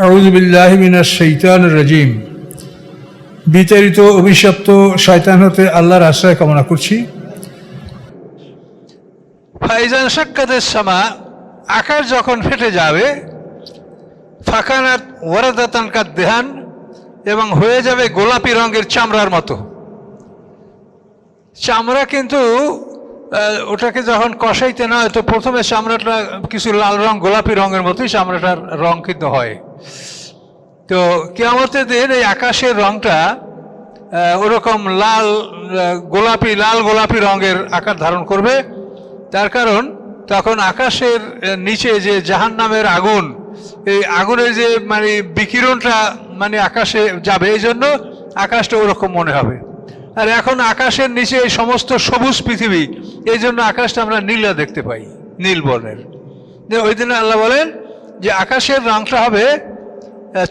আউযু বিল্লাহি মিনাশ শাইতানির রাজিম। বিতাড়িত, অভিশপ্ত শয়তান হতে আল্লাহর আশ্রয় কামনা করছি। ফাইজান সাক্ষাতের সমা, আকাশ যখন ফেটে যাবে, ফাঁকানাত ওয়ারাদাতান কার দেহান, এবং হয়ে যাবে গোলাপি রঙের চামড়ার মতো। চামড়া কিন্তু ওটাকে যখন কষাইতে নয় তো প্রথমে চামড়াটা কিছু লাল রং, গোলাপি রঙের মতোই চামড়াটার রং কিন্তু হয়। তো কেয়ামতের দিন এই আকাশের রংটা ওরকম লাল গোলাপি লাল গোলাপি রঙের আকার ধারণ করবে। তার কারণ, তখন আকাশের নিচে যে জাহান নামের আগুন, এই আগুনের যে মানে বিকিরণটা মানে আকাশে যাবে, এই জন্য আকাশটা ওরকম মনে হবে। আর এখন আকাশের নিচে এই সমস্ত সবুজ পৃথিবী, এই জন্য আকাশটা আমরা নীলা দেখতে পাই, নীল বর্ণের। ওই দিনে আল্লাহ বলেন যে আকাশের রংটা হবে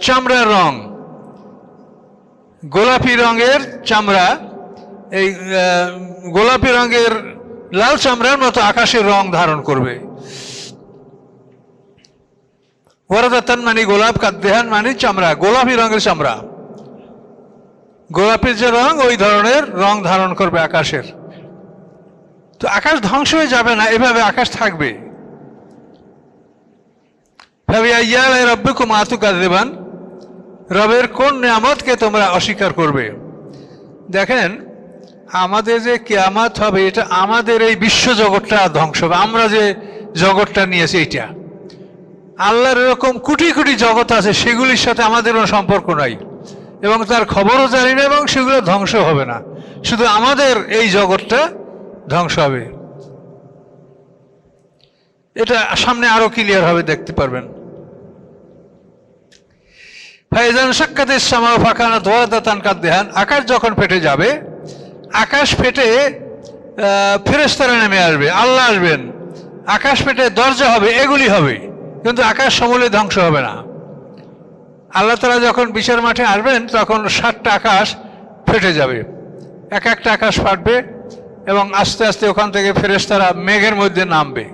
চামড়ার রং। গোলাপি রঙের চামড়া। এই গোলাপি রঙের লাল চামড়ার মতো আকাশের রং ধারণ করবে। ওরাদাতান মানে গোলাপ কাদ্দেহান মানে চামড়া, গোলাপি রঙের চামড়া। গোলাপির যে রং, ওই ধরনের রং ধারণ করবে আকাশের। তো আকাশ ধ্বংস হয়ে যাবে না, এভাবে আকাশ থাকবে। ভাবি আইয়াল রব্বিকুম দেবান রবের কোন নিয়ামতকে তোমরা অস্বীকার করবে দেখেন আমাদের যে কেয়ামাত হবে এটা আমাদের এই বিশ্ব জগৎটা ধ্বংস হবে আমরা যে জগৎটা নিয়েছি এইটা আল্লাহর এরকম কোটি কোটি জগৎ আছে সেগুলির সাথে আমাদের কোনো সম্পর্ক নাই এবং তার খবরও জানি না এবং সেগুলো ধ্বংস হবে না শুধু আমাদের এই জগৎটা ধ্বংস হবে এটা সামনে আরও ক্লিয়ার হবে, দেখতে পারবেন। ফাইজান সাক্ষাতের সামা ফাঁকানা ধোয়া দাতান কাদ্দেহান। আকাশ যখন ফেটে যাবে, আকাশ ফেটে ফেরেস্তারা নেমে আসবে, আল্লাহ আসবেন। আকাশ ফেটে দরজা হবে, এগুলি হবে। কিন্তু আকাশ সমূলে ধ্বংস হবে না। আল্লাহ তালা যখন বিচার মাঠে আসবেন, তখন সাতটা আকাশ ফেটে যাবে। এক একটা আকাশ ফাটবে এবং আস্তে আস্তে ওখান থেকে ফেরেস্তারা মেঘের মধ্যে নামবে।